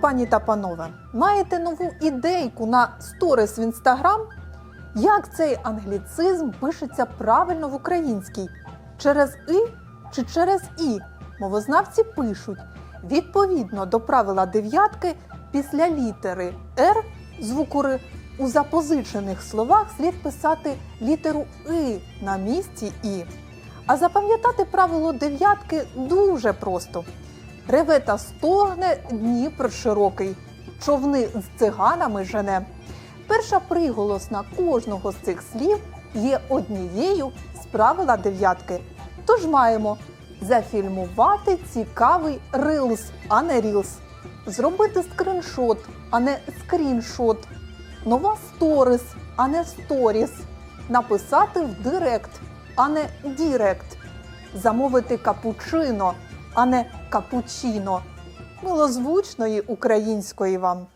пані та панове, маєте нову ідейку на сторіс в інстаграм? Як цей англіцизм пишеться правильно в українській? Через і чи через і? Мовознавці пишуть відповідно до правила дев'ятки після літери Р звуку Р у запозичених словах слід писати літеру И на місці І. А запам'ятати правило дев'ятки дуже просто. Реве та стогне Дніпр широкий, човни з циганами жене. Перша приголосна кожного з цих слів є однією з правила дев'ятки. Тож маємо зафільмувати цікавий рилс, а не рілс, зробити скриншот, а не скріншот, нова сторіс, а не сторіс, написати в директ, а не дірект, замовити капучино, а не капучино. Милозвучної української вам.